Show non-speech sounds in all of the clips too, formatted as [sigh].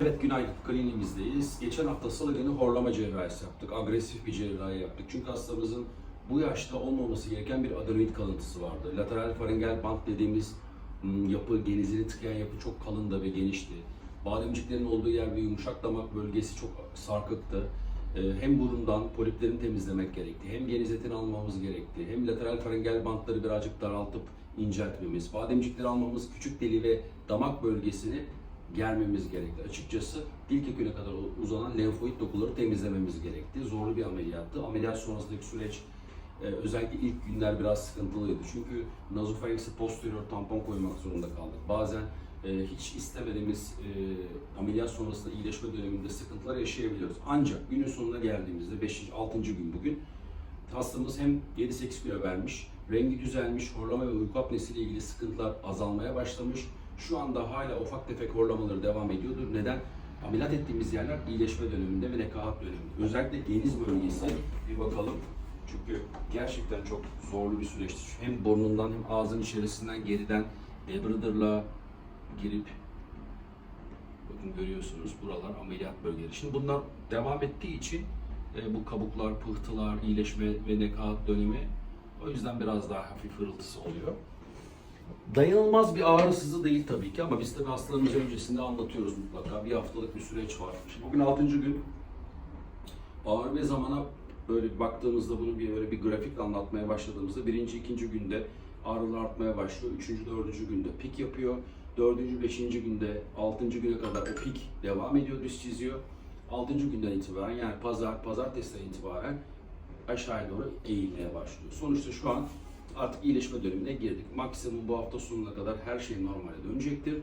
Evet günaydın kliniğimizdeyiz. Geçen hafta salı günü horlama cerrahisi yaptık. Agresif bir cerrahi yaptık. Çünkü hastamızın bu yaşta olmaması gereken bir adenoid kalıntısı vardı. Lateral faringel bant dediğimiz hmm, yapı, genizini tıkayan yapı çok kalındı ve genişti. Bademciklerin olduğu yer ve yumuşak damak bölgesi çok sarkıktı. Ee, Hem burundan poliplerini temizlemek gerekti, hem geniz etini almamız gerekti, hem lateral faringel bantları birazcık daraltıp inceltmemiz, bademcikleri almamız, küçük deli ve damak bölgesini germemiz gerekti. Açıkçası dil köküne kadar uzanan lenfoid dokuları temizlememiz gerekti. Zorlu bir ameliyattı. Ameliyat sonrasındaki süreç e, özellikle ilk günler biraz sıkıntılıydı. Çünkü nazopharynx'e posterior tampon koymak zorunda kaldık. Bazen e, hiç istemediğimiz e, ameliyat sonrasında iyileşme döneminde sıkıntılar yaşayabiliyoruz. Ancak günün sonuna geldiğimizde 5. 6. gün bugün hastamız hem 7-8 kilo vermiş, rengi düzelmiş, horlama ve uyku apnesiyle ilgili sıkıntılar azalmaya başlamış. Şu anda hala ufak tefek horlamaları devam ediyordur. Neden? Ameliyat ettiğimiz yerler iyileşme döneminde ve nekahat döneminde. Özellikle geniz bölgesi bir bakalım. Çünkü gerçekten çok zorlu bir süreçti. Hem burnundan hem ağzın içerisinden geriden debriderla girip bakın görüyorsunuz buralar ameliyat bölgeleri. Şimdi bunlar devam ettiği için e, bu kabuklar, pıhtılar, iyileşme ve nekaat dönemi o yüzden biraz daha hafif hırıltısı oluyor. Dayanılmaz bir ağrı sızı değil tabii ki ama biz tabii hastalarımız öncesinde anlatıyoruz mutlaka. Bir haftalık bir süreç var. Şimdi bugün 6. gün ağrı ve zamana böyle baktığımızda bunu bir böyle bir grafikle anlatmaya başladığımızda birinci, ikinci günde ağrılar artmaya başlıyor. Üçüncü, dördüncü günde pik yapıyor. Dördüncü, beşinci günde, altıncı güne kadar o pik devam ediyor, düz çiziyor. Altıncı günden itibaren yani pazar, pazartesiden itibaren aşağıya doğru eğilmeye başlıyor. Sonuçta şu an artık iyileşme dönemine girdik. Maksimum bu hafta sonuna kadar her şey normale dönecektir.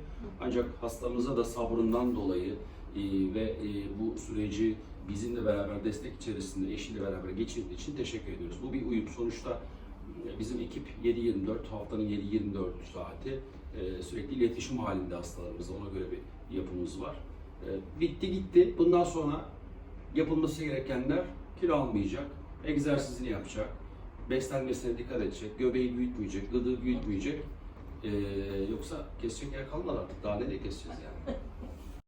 Ancak hastamıza da sabrından dolayı e, ve e, bu süreci bizimle beraber destek içerisinde eşiyle beraber geçirdiği için teşekkür ediyoruz. Bu bir uyum. Sonuçta e, bizim ekip 7-24 haftanın 7-24 saati sürekli iletişim halinde hastalarımızla. Ona göre bir yapımız var. Bitti gitti. Bundan sonra yapılması gerekenler kilo almayacak, egzersizini yapacak, beslenmesine dikkat edecek, göbeği büyütmeyecek, gıdığı büyütmeyecek. Ee, yoksa kesecek yer kalmadı artık. Daha nereye keseceğiz yani? [laughs]